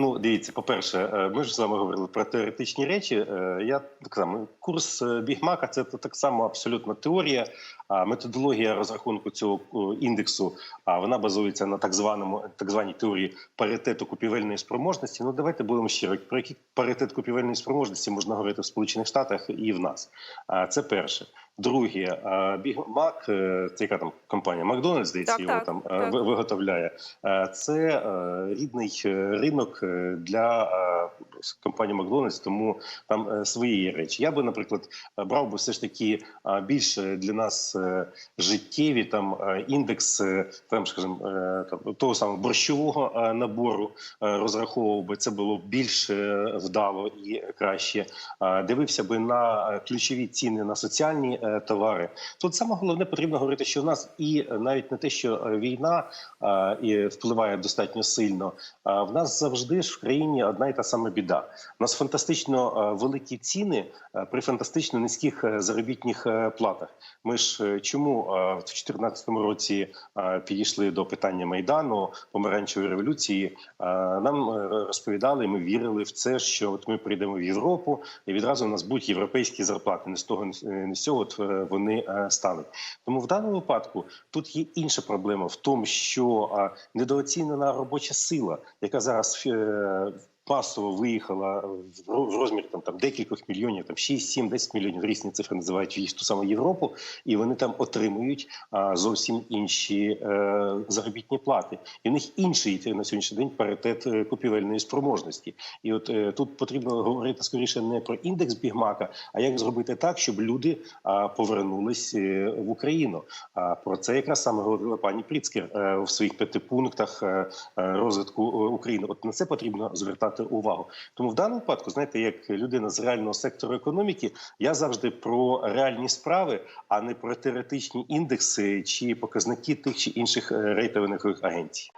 Ну, дивіться, по-перше, е, ми ж з вами говорили про теоретичні речі. Е, Я так само курс е, Бігмака це так само абсолютно теорія. А методологія розрахунку цього індексу а вона базується на так званому так званій теорії паритету купівельної спроможності. Ну давайте будемо щиро. Про який паритет купівельної спроможності можна говорити в Сполучених Штатах і в нас. А це перше. Друге, Бігмак, це яка там компанія Макдональдс, здається, Так, його так, там е, так. виготовляє. Е, Це е, рідний ринок для компанії Макдональдс, тому там свої є речі. Я би, наприклад, брав би все ж таки більш для нас життєві там індекс, там, скажімо, там, того самого борщового набору розраховував би. Це було більш вдало і краще. Дивився би на ключові ціни на соціальні товари. Тут саме головне потрібно говорити, що в нас і е, навіть не те, що е, війна е, і впливає достатньо сильно. а В нас завжди ж в країні одна і та сама біда. У нас фантастично е, великі ціни е, при фантастично низьких е, заробітних е, платах. Ми ж е, чому е, в 2014 році е, підійшли до питання майдану помаранчевої революції? Е, Нам е, розповідали, ми вірили в це, що от ми прийдемо в Європу, і відразу у нас будуть європейські зарплати. Не з того, не з цього от, е, вони е, стануть. Тому в даному випадку тут є інша проблема в тому, що недооцінена робоча сила, яка зараз е, масово виїхала в ро- в розмірі там, там декількох мільйонів, там 6, 7, 10 мільйонів різні цифри називають їх ту саму Європу, і вони там отримують а, зовсім інші е, заробітні плати. І в них інший на сьогоднішній день паритет е, купівельної спроможності. І от е, тут потрібно говорити скоріше не про індекс Бігмака, а як зробити так, щоб люди а, повернулись е, в Україну. А про це якраз саме говорила пані Пріцкер е, в своїх п'яти пунктах е, е, розвитку України. От на це потрібно звертати увагу. Тому в даному випадку, знаєте, як людина з реального сектору економіки, я завжди про реальні справи, а не про теоретичні індекси чи показники тих чи інших е, рейтингових агенцій.